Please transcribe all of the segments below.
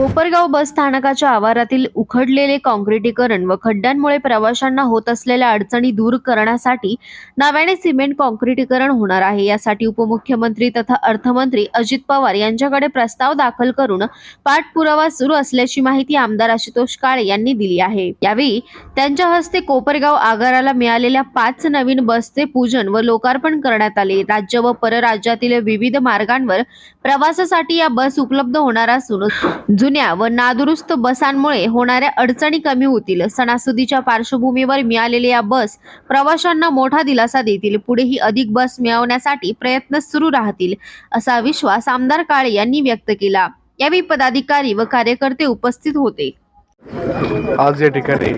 कोपरगाव बस स्थानकाच्या आवारातील उखडलेले काँक्रिटीकरण व खड्ड्यांमुळे प्रवाशांना होत असलेल्या अडचणी दूर करण्यासाठी नव्याने सिमेंट काँक्रिटीकरण होणार आहे. यासाठी उपमुख्यमंत्री तथा अर्थमंत्री अजित पवार यांच्याकडे प्रस्ताव दाखल करून पाठपुरावा सुरू असल्याची माहिती आमदार आशुतोष काळे यांनी दिली आहे. यावेळी त्यांच्या हस्ते कोपरगाव आगाराला मिळालेल्या पाच नवीन बसचे पूजन व लोकार्पण करण्यात आले. राज्य व परराज्यातील विविध मार्गांवर प्रवासासाठी या बस उपलब्ध होणार असून जुन्या व नादुरुस्त बसांमुळे होणाऱ्या अडचणी कमी होतील. सणासुदीच्या पार्श्वभूमीवर मिळालेल्या या बस प्रवाशांना मोठा दिलासा देतील. पुढेही अधिक बस मिळवण्यासाठी प्रयत्न सुरू राहतील असा विश्वास आमदार काळे यांनी व्यक्त केला. यावेळी पदाधिकारी व कार्यकर्ते उपस्थित होते. आज या ठिकाणी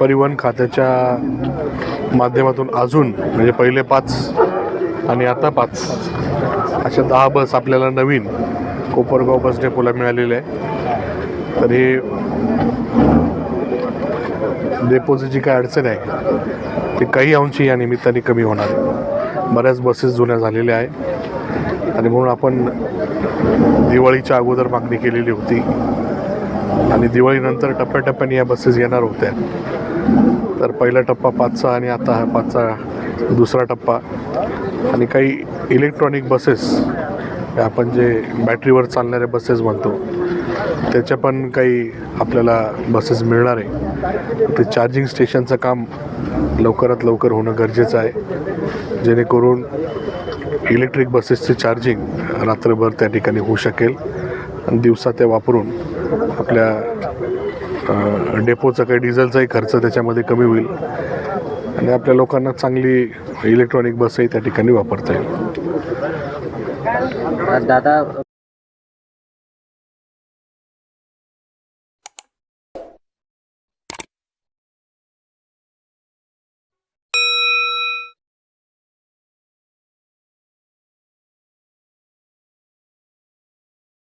परिवहन खात्याच्या माध्यमातून अजून म्हणजे पहिले पाच आणि आता पाच अशा दहा बस आपल्याला नवीन कोपरगाव बस डेपोला मिळालेलं आहे. तर हे डेपोची जी काय अडचण आहे ती काही अंशी या निमित्ताने कमी होणार. आहे बऱ्याच बसेस जुन्या झालेल्या आहे आणि म्हणून आपण दिवाळीच्या अगोदर मागणी केलेली होती. आणि दिवाळीनंतर टप्प्याटप्प्याने या बसेस येणार होत्या. तर पहिला टप्पा पाचचा आणि आता हा पाचचा दुसरा टप्पा. आणि काही इलेक्ट्रॉनिक बसेस आपण जे बॅटरीवर चालणाऱ्या बसेस म्हणतो त्याच्या पण काही आपल्याला बसेस मिळणार आहे. ते चार्जिंग स्टेशनचं काम लवकरात लवकर होणं गरजेचं आहे. जेणेकरून इलेक्ट्रिक बसेसचे चार्जिंग रात्रभर त्या ठिकाणी होऊ शकेल. आणि दिवसा त्या वापरून आपल्या डेपोचा काही डिझेलचाही खर्च त्याच्यामध्ये कमी होईल. आणि आपल्या लोकांना चांगली इलेक्ट्रॉनिक बसही त्या ठिकाणी वापरता येईल. दादा